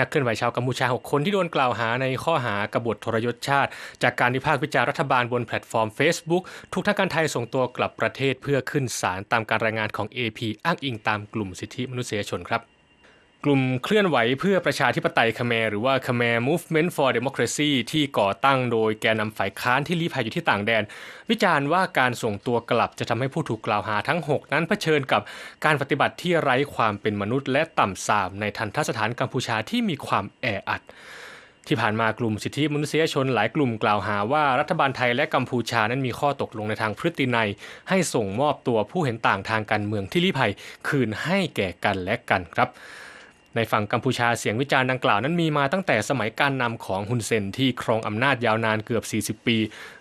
นักเคลื่อนไหวชาวกัมพูชา 6 คนที่โดนกล่าวหาในข้อหากบฏทรยศชาติ จากการวิพากษ์วิจารณ์รัฐบาลบนแพลตฟอร์ม Facebook ถูกทางการไทยส่งตัวกลับประเทศเพื่อขึ้นศาลตามการรายงานของ AP อ้างอิงตามกลุ่มสิทธิมนุษยชนครับ กลุ่มเคลื่อนไหวเพื่อประชาธิปไตยคแมหรือว่า Khmer Movement for Democracy ที่ก่อตั้งโดยแกนนำฝ่ายค้านที่ลี้ภัยอยู่ที่ต่างแดน วิจารณ์ว่าการส่งตัวกลับจะทำให้ผู้ถูกกล่าวหาทั้ง 6 นั้นเผชิญกับการปฏิบัติที่ไร้ความเป็นมนุษย์ และต่ำทรามในทันทสถานกัมพูชาที่มีความแออัดที่ผ่านมากลุ่มสิทธิมนุษยชนหลายกลุ่มกล่าวหาว่ารัฐบาลไทยและกัมพูชานั้นมีข้อตกลงในทางพฤตินัย ให้ส่งมอบตัวผู้เห็นต่างทางการเมืองที่ลี้ภัยคืนให้แก่กันและกันครับ ในฝั่งกัมพูชาเสียงวิจารณ์ดังกล่าวนั้นมีมาตั้งแต่สมัยการนำของฮุนเซนที่ครองอำนาจยาวนานเกือบ 40 ปี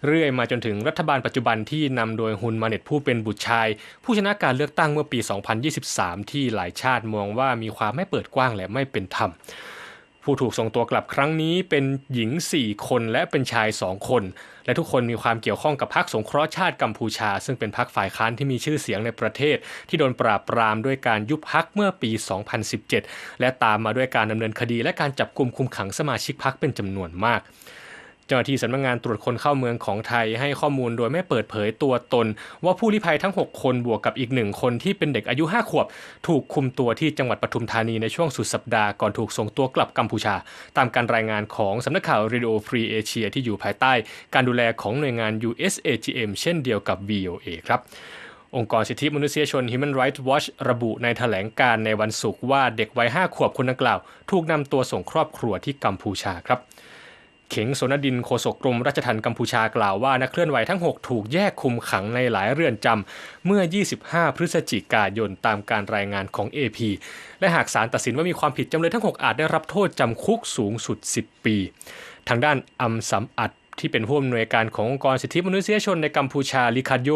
เรื่อยมาจนถึงรัฐบาลปัจจุบันที่นำโดยฮุนมาเน็ตผู้เป็นบุตรชาย ผู้ชนะการเลือกตั้งเมื่อปี 2023 ที่หลายชาติมองว่ามีความไม่เปิดกว้างและไม่เป็นธรรม ผู้ถูกส่งตัวกลับครั้งนี้เป็นหญิง 4 คนและเป็นชาย 2 คน และทุกคนมีความเกี่ยวข้องกับพรรคสงเคราะห์ชาติกัมพูชา ซึ่งเป็นพรรคฝ่ายค้านที่มีชื่อเสียงในประเทศ ที่โดนปราบปรามด้วยการยุบพรรคเมื่อปี 2017 และตามมาด้วยการดำเนินคดีและการจับกลุ่มคุมขังสมาชิกพรรคเป็นจำนวนมาก เจ้าหน้าที่สำนักงานตรวจคนเข้าเมืองของไทยให้ข้อมูลโดยไม่เปิดเผยตัวตน ว่าผู้ลี้ภัยทั้ง 6 คนบวกกับอีกหนึ่งคนที่เป็นเด็กอายุ 5 ขวบ ถูกคุมตัวที่จังหวัดปทุมธานีในช่วงสุดสัปดาห์ก่อนถูกส่งตัวกลับกัมพูชา ตามการรายงานของสำนักข่าว Radio Free Asia ที่อยู่ภายใต้ การดูแลของหน่วยงาน USAGM เช่นเดียวกับ VOA ครับองค์กรสิทธิมนุษยชน Human Rights Watch ระบุในแถลงการในวันศุกร์ว่าเด็กวัย5ขวบคนดังกล่าว ถูกนำตัวส่งครอบครัวที่กัมพูชาครับ เข็งโซนดินโฆษกกรมราชทัณฑ์กัมพูชากล่าวว่านักเคลื่อนไหวทั้ง 6 ถูกแยกคุมขังในหลายเรือนจำเมื่อ 25 พฤศจิกายนตามการรายงานของ AP และหากศาลตัดสินว่ามีความผิดจำเลยทั้ง 6 อาจได้รับโทษจำคุกสูงสุด 10 ปี ทางด้านอัมสัมอัด ที่เป็นผู้อำนวยการขององค์กรสิทธิมนุษยชนในกัมพูชาลิคาโย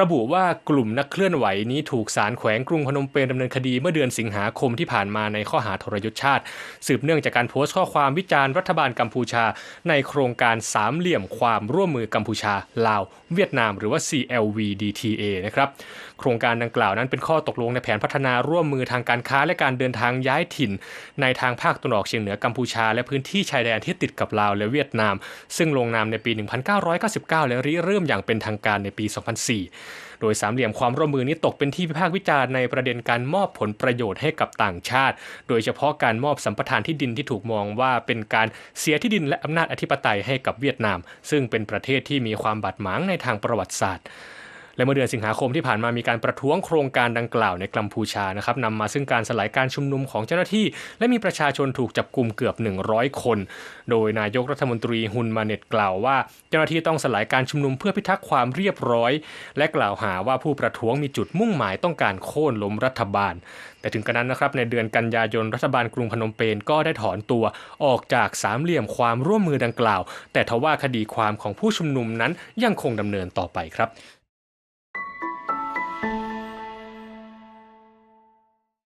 ระบุว่ากลุ่มนักเคลื่อนไหวนี้ถูกศาลแขวงกรุงพนมเปญดำเนินคดีเมื่อเดือนสิงหาคมที่ผ่านมาในข้อหาทรยศชาติ สืบเนื่องจากการโพสต์ข้อความวิจารณ์รัฐบาลกัมพูชา ในโครงการสามเหลี่ยมความร่วมมือกัมพูชา ลาว เวียดนาม หรือว่า CLVDTA นะครับโครงการดังกล่าวนั้นเป็นข้อตกลงในแผนพัฒนาร่วมมือทางการค้าและการเดินทางย้ายถิ่น ในทางภาคตะวันออกเฉียงเหนือกัมพูชา และพื้นที่ชายแดนที่ติดกับลาวและเวียดนาม ซึ่งลงนามในปี 1999 และริเริ่มอย่างเป็นทางการในปี 2004 โดยสามเหลี่ยมความร่วมมือนี้ตกเป็นที่พิพากษ์วิจารณ์ในประเด็นการมอบผลประโยชน์ให้กับต่างชาติ โดยเฉพาะการมอบสัมปทานที่ดินที่ถูกมองว่าเป็นการเสียที่ดินและอำนาจอธิปไตยให้กับเวียดนาม ซึ่งเป็นประเทศที่มีความบาดหมางในทางประวัติศาสตร์ และเมื่อเดือนสิงหาคมที่ผ่านมามีการประท้วงโครงการดังกล่าวในกัมพูชานะครับนำมาซึ่งการสลายการชุมนุมของเจ้าหน้าที่ และมีประชาชนถูกจับกลุ่มเกือบ 100 คน โดยนายกรัฐมนตรีฮุนมาเน็ตกล่าวว่า เจ้าหน้าที่ต้องสลายการชุมนุมเพื่อพิทักษ์ความเรียบร้อย และกล่าวหาว่าผู้ประท้วงมีจุดมุ่งหมายต้องการโค่นล้มรัฐบาล แต่ถึงกระนั้นนะครับในเดือนกันยายนรัฐบาลกรุงพนมเปญก็ได้ถอนตัวออกจากสามเหลี่ยมความร่วมมือดังกล่าว แต่ทว่าคดีความของผู้ชุมนุมนั้นยังคงดำเนินต่อไปครับ